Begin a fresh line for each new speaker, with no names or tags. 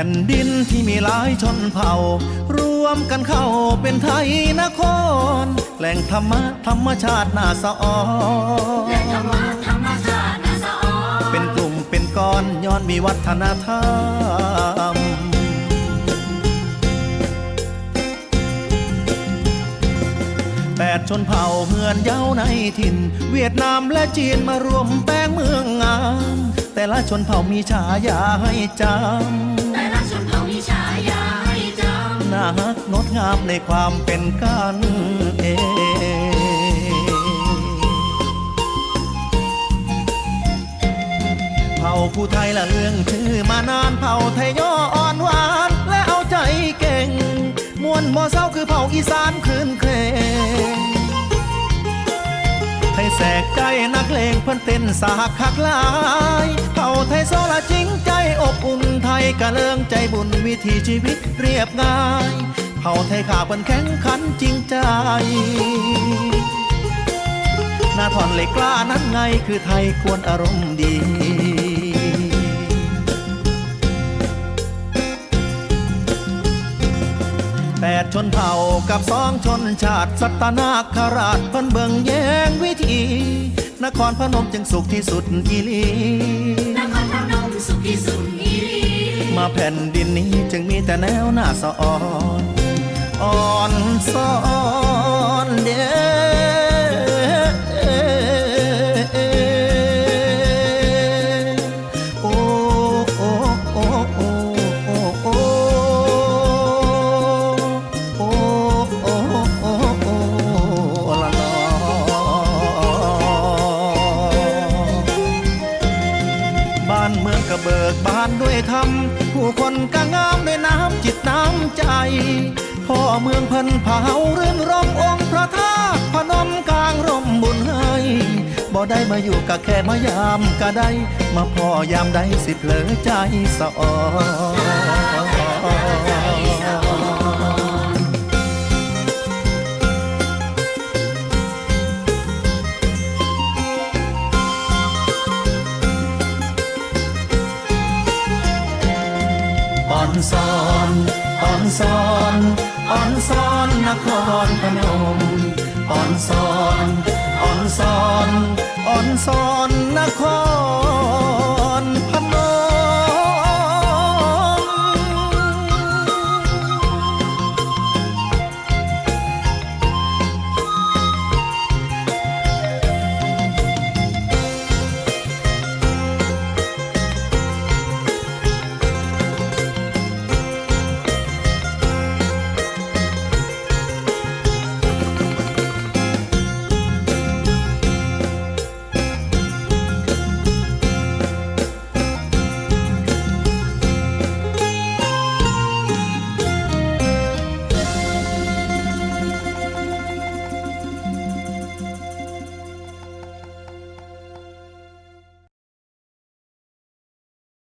ผ่นดินที่มีหลายชนเผ่า รวมกันเข้าเป็นไทยนคร แหล่งธรรมะธรรมชาติน่าสะออน
ธรรมะธรรมชาติน่าสะออน
เป็นกลุ่มเป็นก้อนย้อนมีวัฒนธรรม แปดชนเผ่าเฮือนเย้าในถิ่น เวียดนามและจีนมารวมแป้งเมืองงามแต่ละชนเผ่ามีฉายาให้จ
แนั
กงดงามในความเป็นกันเองเผ่าผู้ไทยละเรื่องชื่อมานานเผ่าไทยย่ออ่อนหวาน และเอาใจเก่ง มวนบ่เศร้าคือเผ่าอีสานคืนเครงไทยแสกใจนักเลงเพิ่นเต้นสากคักหลายเผ่าไทยโซละจริงใจ อุ่นไทยกะเลิงใจบุญวิถีชีวิตเรียบง่ายเผ่าไทยขาเพิ่นแข็งขันจริงใจหน้าถอนเหล็กกล้านั้นไงคือไทยควรอารมณ์ดีแปดชนเผ่ากับสองชนชาติสัตนาคราชพิ่นเบิงแยงวิธี นครพนมจึงสุขที่สุดอีลี
นครพนมสุขที่สุด
มาแผ่นดินนี้จึงมีแต่แนวหน้าสะอ่อนอ่อนสอนานเมืองกระเบิกบานด้วยธรรมผู้คนก็งามด้วยน้ำจิตน้ำใจ พ่อเมืองเพันเผาเรื่นรมองค์พระธาตุพนมกลางร่มบุญให้บ่ได้มาอยู่ก็แค่มายามก็ได้ มาพ่อยามใดสิเพลอใจสะอ่อน อ่อนซอนอ่อนซอนอ่อนซอนนครพนมอ่อนซอน